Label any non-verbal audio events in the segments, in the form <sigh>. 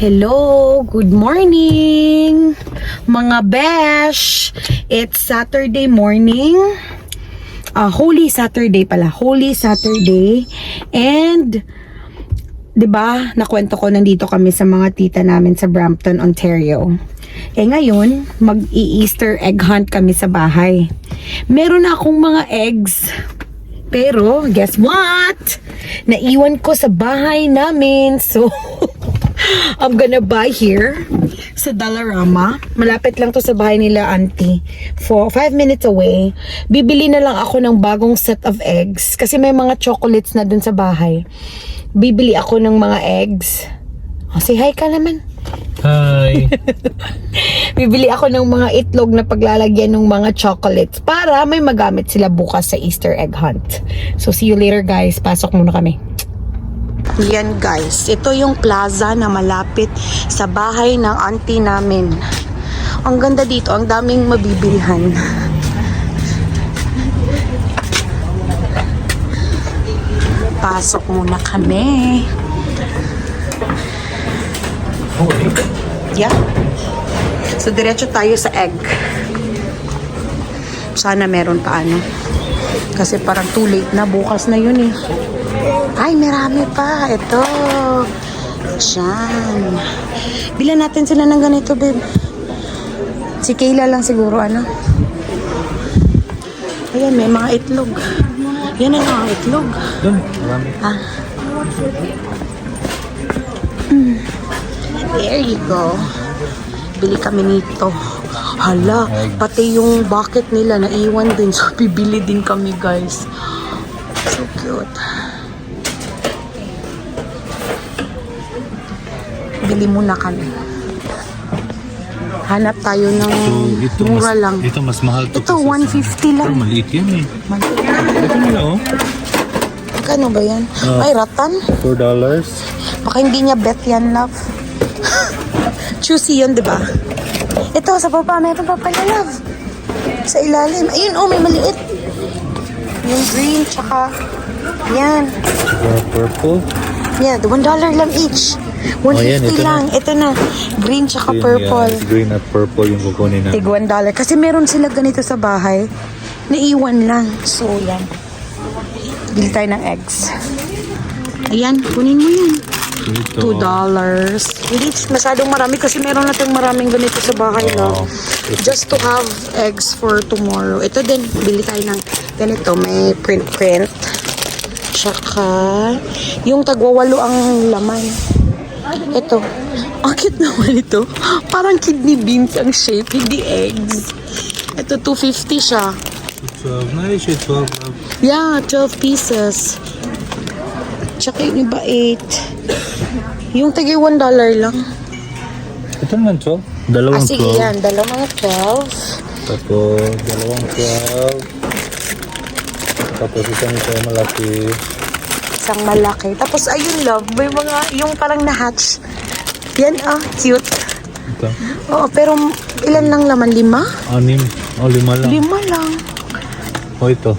Hello, good morning mga besh. It's Saturday morning. Ah, Holy Saturday pala. Holy Saturday. And 'di ba, nakwento ko nandito kami sa mga tita namin sa Brampton, Ontario. Eh ngayon, mag-i-Easter egg hunt kami sa bahay. Meron na akong mga eggs. Pero, guess what? Naiwan ko sa bahay namin. <laughs> So, I'm gonna buy here sa Dollarama. Malapit lang to sa bahay nila, auntie. For 5 minutes away. Bibili na lang ako ng bagong set of eggs. Kasi may mga chocolates na dun sa bahay. Bibili ako ng mga eggs. Oh, say hi ka naman. Hi. <laughs> Bibili ako ng mga itlog na paglalagyan ng mga chocolates para may magamit sila bukas sa Easter egg hunt. So see you later guys. Pasok muna kami. Yan guys, ito yung plaza na malapit sa bahay ng auntie namin. Ang ganda dito, ang daming mabibilhan. Pasok muna kami. Yeah. So, diretso tayo sa egg. Sana meron pa ano. Kasi parang too late na. Bukas na yun eh. Ay, marami pa. Ito. Diyan. Bilan natin sila ng ganito, babe. Si Kayla lang siguro, ano? Ayan, may mga itlog. Yan ang mga itlog. Doon, marami. Ah. Mm. There you go. Bili kami nito. Hala, pati yung bucket nila naiwan din. <laughs> So, bibili din kami, guys. So cute. Bili muna kami. Hanap tayo ng Ito, mura mas, lang. Ito mas mahal to. Ito, kasi sa- 150 lang. Pero maliit yan eh. Man- Ito nila oh. Magkano ba yan? Ah. Ay, ratan? 4 dollars. Baka hindi niya bet yan, love. <laughs> Choosy yun, di ba? Ito, sa baba, meron pa pala, love. Sa ilalim. Ayun, oh, may maliit. Yung green, tsaka, yan. The purple. Yeah, the one dollar lang each. 150 Oh, yan, ito na. lang. Ito na. Green tsaka Yun, purple. yeah, green at purple yung kukunin na. Tig dollar. Kasi meron sila ganito sa bahay. Naiwan lang. So, yan. Bili tayo ng eggs. Ayan, kunin mo yan. Ito. Two dollars. Hindi masyadong marami kasi meron natin maraming ganito sa bahay Wow. no. Just to have eggs for tomorrow. Ito din, bili tayo ng ganito. May print-print. Tsaka, yung tagwawalo ang laman. Ito. Ang cute naman ito. Parang kidney beans ang shape, hindi eggs. Ito, 250 siya. 12. Nice siya 12. love. Yeah, 12 pieces. Tsaka yung iba 8. Yung tagi 1 dollar lang. Ito naman 12. Ah, Dalawang sige 12. yan. Dalawang 12. Tapos, dalawang 12. Tapos isang ito malaki. Isang malaki. Tapos, ayun love. May mga, yung parang na-hatch. Yan ah, cute. Ito. Oo, pero ilan lang laman? Lima? Anim. O, lima lang. Lima lang. O, ito.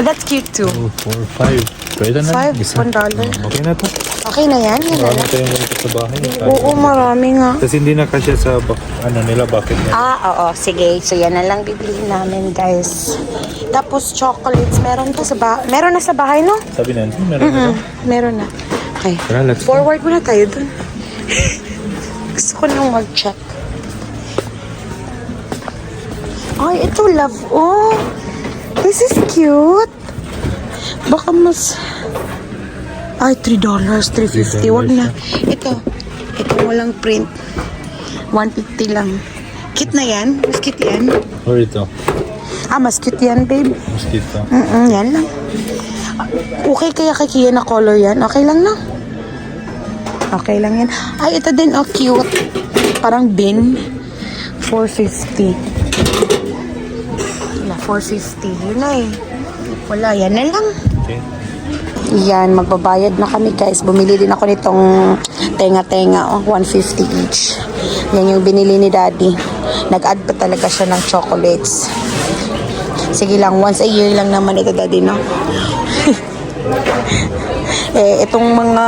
That's cute too. 2, 4, 5. Pwede na. Five, one dollar. Okay na to. Okay na yan? Yan na Marami lang. tayong ganito sa bahay. Oo, marami nga. Kasi hindi na kasya sa bak- ano nila, bakit nila. Ah, oo. Sige. So, yan na lang bibili namin, guys. Tapos, chocolates. Meron to sa bahay. Meron na sa bahay, no? Sabi na, meron na. Mm, meron na. Okay. Tara, let's go. Forward muna tayo dun. <laughs> Gusto ko nang mag-check. Ay, ito love. Oh, this is cute. Baka mas... Ay, $3, $3.50. Wag na. Ito. Ito walang print. 150 lang. Cute na yan. Mas cute yan. Or ito. Ah, mas cute yan, babe. Mosquito. Mm-mm, yan lang. Okay kaya kay Kia na color yan? Okay lang na? Okay lang yan. Ay, ito din, oh, cute. Parang bin. 450. Wala, 450. Yun na eh. Wala, yan na lang. Okay. Yan, magbabayad na kami guys. Bumili din ako nitong tenga-tenga, oh, 150 each. Yan yung binili ni daddy. Nag-add pa talaga siya ng chocolates. Sige lang, once a year lang naman ito daddy, no? <laughs> Eh, itong mga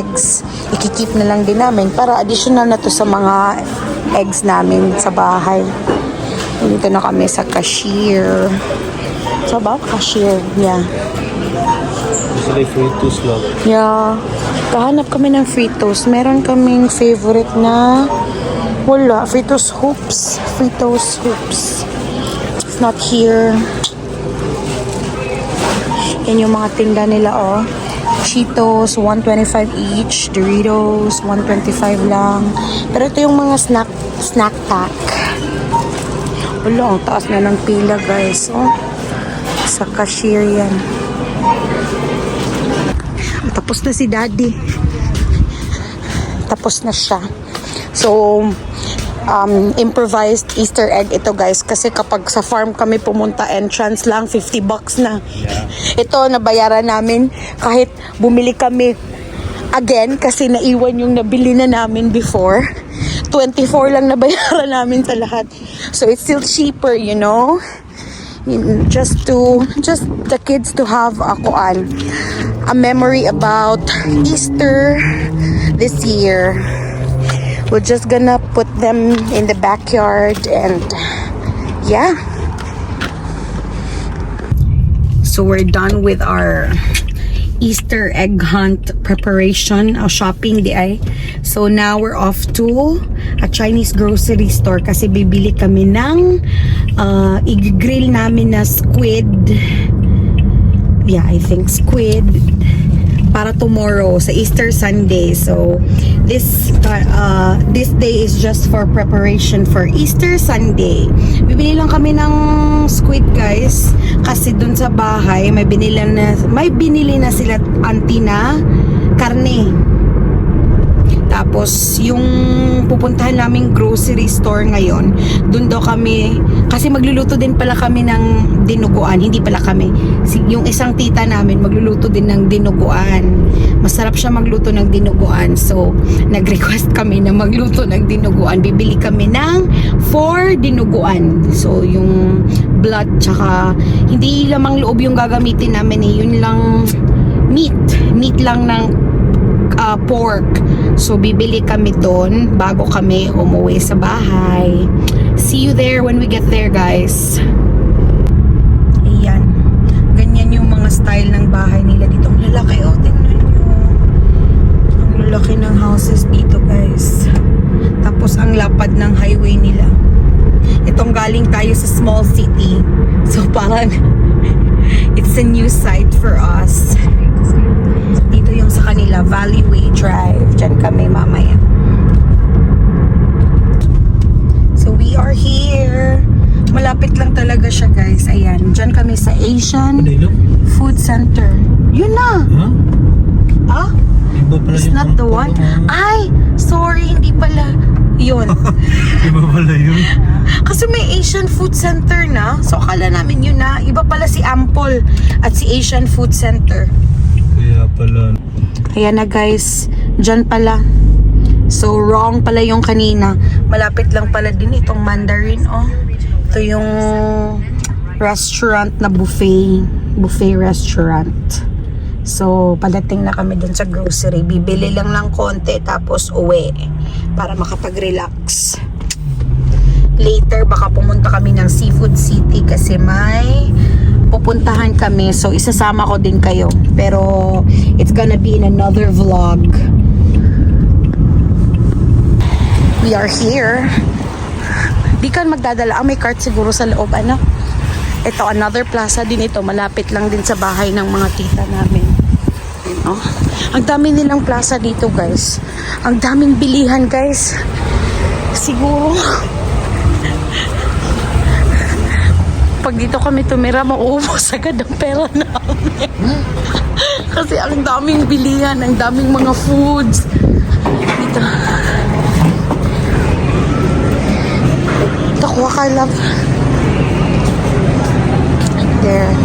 eggs, ikikip na lang din namin para additional na to sa mga eggs namin sa bahay. Dito na kami sa cashier. So, ba? Cashier. Yeah. Sila free to slot. Yeah. Kahanap kami ng Fritos. Meron kaming favorite na wala. Fritos hoops. Fritos hoops. It's not here. Yan yung mga tinda nila, oh. Cheetos, 125 each. Doritos, 125 lang. Pero ito yung mga snack snack pack. Wala, ang taas na ng pila, guys. Oh. Sa cashier yan. Tapos na si daddy. Tapos na siya. So, um, improvised Easter egg ito guys. Kasi kapag sa farm kami pumunta, entrance lang, 50 bucks na. Ito, nabayaran namin kahit bumili kami again kasi naiwan yung nabili na namin before. 24 lang nabayaran <laughs> namin sa lahat. So, it's still cheaper, you know? Just to just the kids to have a kuan a memory about Easter this year. We're just gonna put them in the backyard and yeah. So we're done with our Easter egg hunt preparation, uh, shopping di ay. So now we're off to a Chinese grocery store kasi bibili kami ng uh, i-grill namin na squid. Yeah, I think squid para tomorrow sa Easter Sunday. So this uh, this day is just for preparation for Easter Sunday. Bibili lang kami ng squid guys kasi dun sa bahay may binili na may binili na sila auntie na karne. Tapos, yung pupuntahan naming grocery store ngayon, dun daw kami, kasi magluluto din pala kami ng dinuguan, hindi pala kami. Yung isang tita namin, magluluto din ng dinuguan. Masarap siya magluto ng dinuguan. So, nag-request kami na magluto ng dinuguan. Bibili kami ng 4 dinuguan. So, yung blood, tsaka, hindi lamang loob yung gagamitin namin eh. Yun lang, meat. Meat lang ng uh, pork. So, bibili kami doon bago kami umuwi sa bahay. See you there when we get there, guys. Ayan. Ganyan yung mga style ng bahay nila dito. Ang lalaki, oh. Tingnan nyo. Ang lalaki ng houses dito, guys. Tapos, ang lapad ng highway nila. Itong galing tayo sa small city. So, <laughs> parang it's a new sight for us. Yung sa kanila, Valleyway Drive. Diyan kami mamaya. So, we are here. Malapit lang talaga siya, guys. Ayan. Diyan kami sa Asian Ano? Food Center. Yun na! Ha? Ah? Iba pala It's not the one? Ay! Sorry, hindi pala. Yun. <laughs> Iba pala yun. Kasi may Asian Food Center na. So, akala namin yun na. Iba pala si Ample at si Asian Food Center. Kaya pala. Ayan na guys, dyan pala. So wrong pala yung kanina. Malapit lang pala din itong Mandarin, oh. Ito yung restaurant na buffet. Buffet restaurant. So, padating na kami dun sa grocery. Bibili lang ng konti tapos uwi para makapag-relax. Later, baka pumunta kami ng Seafood City kasi may pupuntahan kami. So, isasama ko din kayo. Pero, it's gonna be in another vlog. We are here. Di ka magdadala. Ah, may cart siguro sa loob, ano? Ito, another plaza din ito. Malapit lang din sa bahay ng mga tita namin. Yun, oh. Ang dami nilang plaza dito, guys. Ang daming bilihan, guys. Siguro, pag dito kami tumira, mauubos <laughs> agad ang pera namin. <laughs> Kasi ang daming bilihan, ang daming mga foods. Dito. Ito, kuha ka love. There.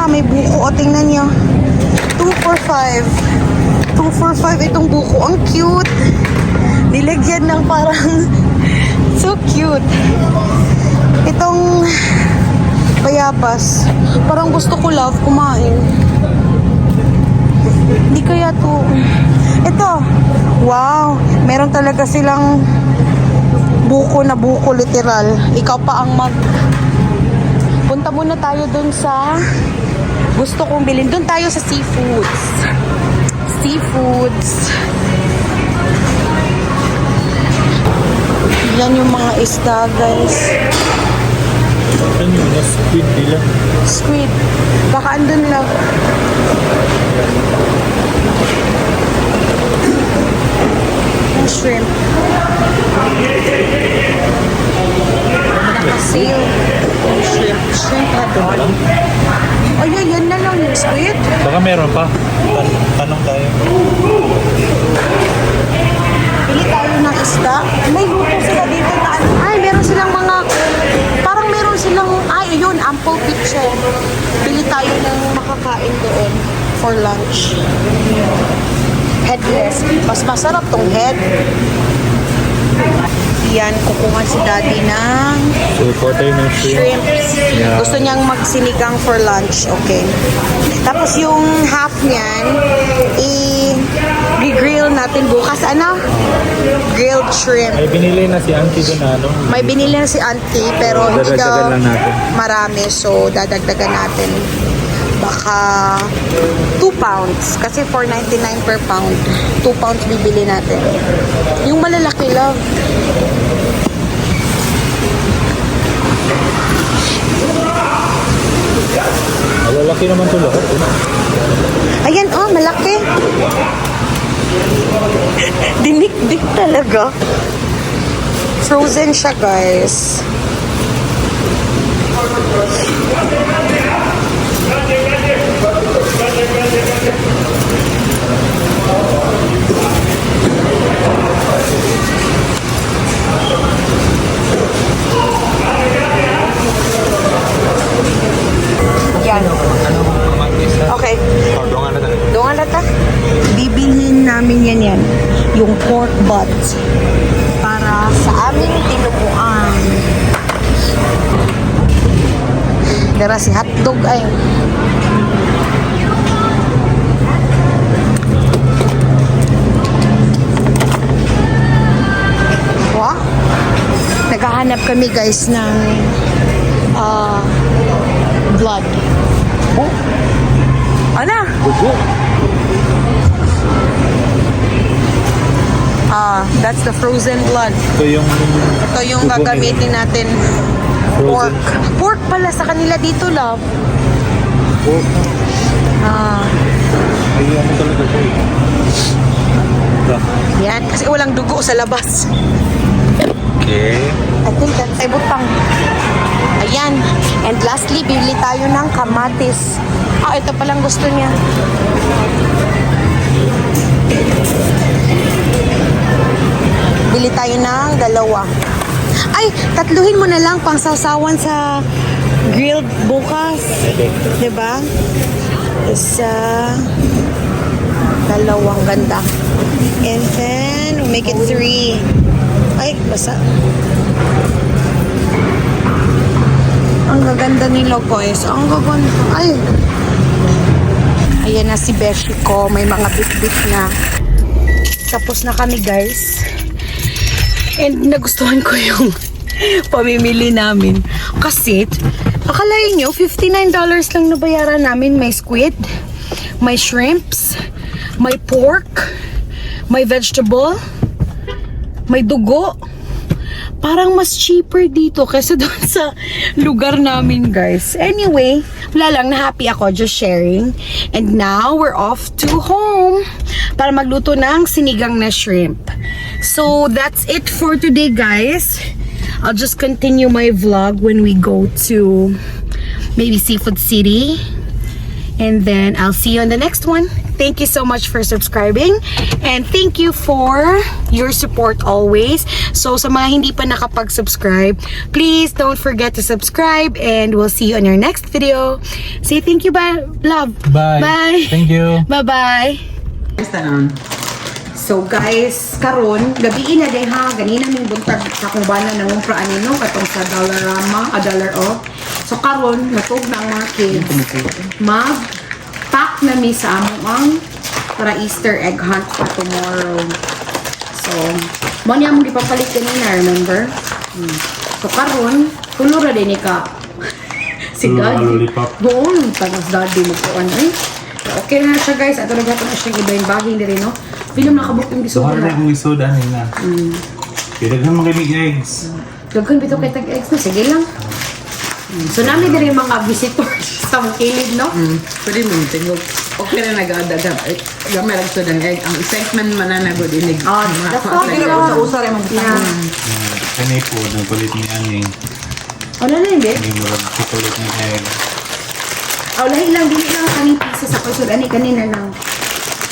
Ah, may buko. O, tingnan niyo. 2 for 5. 2 for 5. Itong buko. Ang cute. Nilagyan ng parang <laughs> so cute. Itong bayabas. Parang gusto ko love kumain. Hindi kaya to. Ito. Wow. Meron talaga silang buko na buko literal. Ikaw pa ang mag... Punta muna tayo dun sa gusto kong bilhin. Dun tayo sa seafoods. Seafoods. Yan yung mga isda, guys. Ano yun? Mas squid nila. Squid. Baka andun lang. Yung shrimp. Naka-sale. Yung shrimp. Shrimp na doon. Oh, yan, yan na lang yung squid. Baka meron pa. Tan- tanong tayo. Pili tayo ng isda. May luto sila dito na. Ay, meron silang mga, parang meron ample picture. Pili tayo ng makakain doon for lunch. Headless. Mas masarap tong head. Yan, kukuha si daddy ng So, ng shrimp. shrimps. Yeah. Gusto niyang magsinigang for lunch. Okay. Tapos yung half niyan, i-grill natin bukas. Ano? Grilled shrimp. Ay, binili na si Auntie doon na, ano? May binili na si auntie pero hindi Dadagdagan daw lang natin. marami. So, dadagdagan natin. Baka 2 pounds. Kasi 4.99 per pound. 2 pounds bibili natin. Yung malalaki, love. Malalaki naman to lahat. eh. Ayan, oh, malaki. Dinik-dik talaga. Frozen siya, guys. Yan. Naghahanap kami guys ng ah, blood. Oh. Ano? Dugo. Ah, that's the frozen blood. Ito yung... Ito yung dugo gagamitin natin. Frozen. Pork. Pork pala sa kanila dito, love. Pork. Ah, Ay, ano talaga siya yan. Kasi walang dugo sa labas. Okay. I think that's ay butang. Ayan. And lastly, bibili tayo ng kamatis. Ah, ito palang gusto niya. Bili tayo ng dalawa. Ay, tatluhin mo na lang pang sasawan sa grilled bukas. Diba? Isa, dalawang ganda. And then, make it three. Ay, basa. Ang gaganda nila, guys. Ang gaganda. Ay. Ayan na si Beshi ko. May mga bit-bit na. Tapos na kami, guys. And nagustuhan ko yung <laughs> pamimili namin. Kasi, akalain nyo, $59 lang nabayaran namin. May squid, may shrimps, may pork, may vegetable, may dugo. Parang mas cheaper dito kaysa <laughs> doon sa lugar namin, guys. Anyway, wala lang, na-happy ako just sharing. And now, we're off to home para magluto ng sinigang na shrimp. So, that's it for today, guys. I'll just continue my vlog when we go to maybe Seafood City. And then I'll see you on the next one. Thank you so much for subscribing. And thank you for your support always. So sa mga hindi pa nakapag-subscribe, please don't forget to subscribe and we'll see you on your next video. Say thank you, bye, love. Bye. Bye. Thank you. Bye-bye. So guys, karon gabi na day ha, ganina ming buntag sa kung bana nang umpraan nino katong sa Dollarama, a dollar off. So karon natug na ang mga kids. Mag pack na mi sa among ang para Easter egg hunt pa tomorrow. So, mo niya mong gipapalit kanina, remember? Hmm. So, karon, tulo ra din ka. <laughs> si lollipop. Oo, tapos daddy mo po ano eh. Okay na siya guys. Ato na gato na siya iba yung baging diri no. Film nakabuk yung So, gisoda. harap kong isoda nila. Mm. Kaya daghan mga eggs. Daghan bitaw kay tag eggs na sige lang. Mm. So nami diri mga visitors <laughs> sa kilid no. Mm, pwede mo tingog. Okay na nag-adaga. Gamay lang ito ng egg. Ang excitement man na nagodinig. Ah, that's all Like, good. usa-usa rin. Uh, kani po, nagpalit ni Aning. Ano na babe? Kani mo rin chocolate ng egg. Aw, lahi lang, dili lang kaning pisa sa kusod. Ani, kanina lang.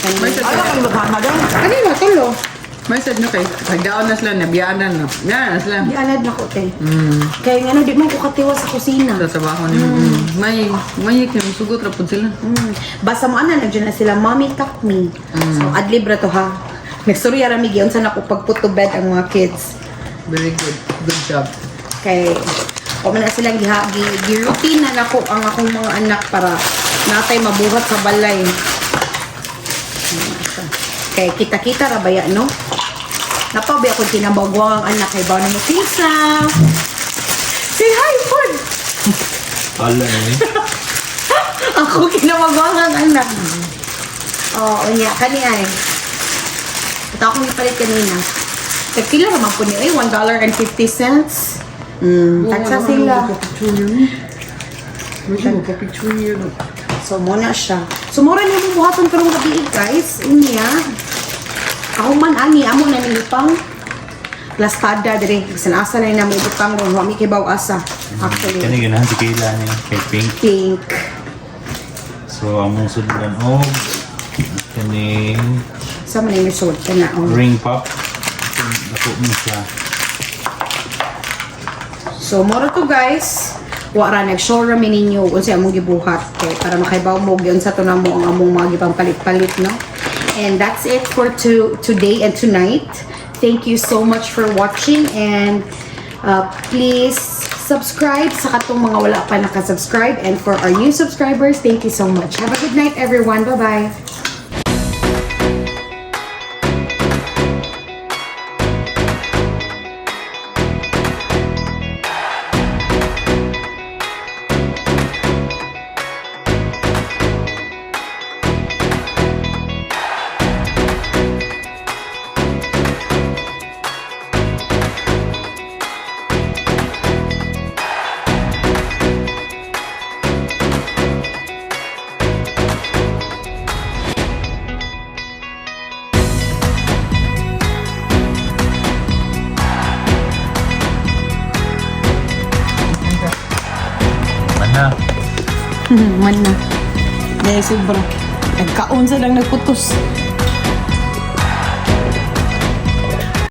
Kanina. sad na. Kanina, tulo. May sad na kay. Nagdaon na sila, nabiyaanan na. Yan na sila. Di alad na ko, te. Mm. Kaya nga, no, di man ko katiwa sa kusina. Sa trabaho niyo. Mm. May, may kim, sugot ra pud sila. Mm. Basta mo, ana, nandiyan na sila, Mommy tuck me. So, adlib ra to, ha? Nagsurya ra, Migi, unsa na ko pag put to bed ang mga kids. Very good. Good job. Kay, o man na silang giha, gi, gi-routine na nako ang akong mga anak para natay mabuhat sa balay. Kay kita-kita ra baya, no? Napabi ako kinabagwang ang anak kay Bono mo Tisa. Say hi, Ford! Wala na eh. <laughs> Ako kinabagwang ang anak. Oo, oh, niya, kani ay. Ito akong ipalit kanina. Tagpila naman po niya, eh, $1.50. Mm, tagsa sila. May siya magpa-picture yun. So, muna siya. So, mura na mo buhaton karong gabi, guys. Inya. Ako man, ani, amo na nilipang. Lastada, dire. Sanasa na yung namin ibutang ron. Wami kibaw asa. Actually, Kani ganahan si Kayla niya. Kay Pink. pink. So, among sudan og kaning Sa man yung result ka na. Oh. ring pop. Dako mo siya. So, mura to, guys. Wara nag-show ra mi ninyo kung sa among gibuhat kay para makaibaw mo gyud sa to na mo ang among mga gipang palit-palit no. And that's it for to today and tonight. Thank you so much for watching and uh, please subscribe sa katong mga wala pa nakasubscribe and for our new subscribers, thank you so much. Have a good night everyone. Bye-bye. Sobra. Nagkaon sa lang nagputos.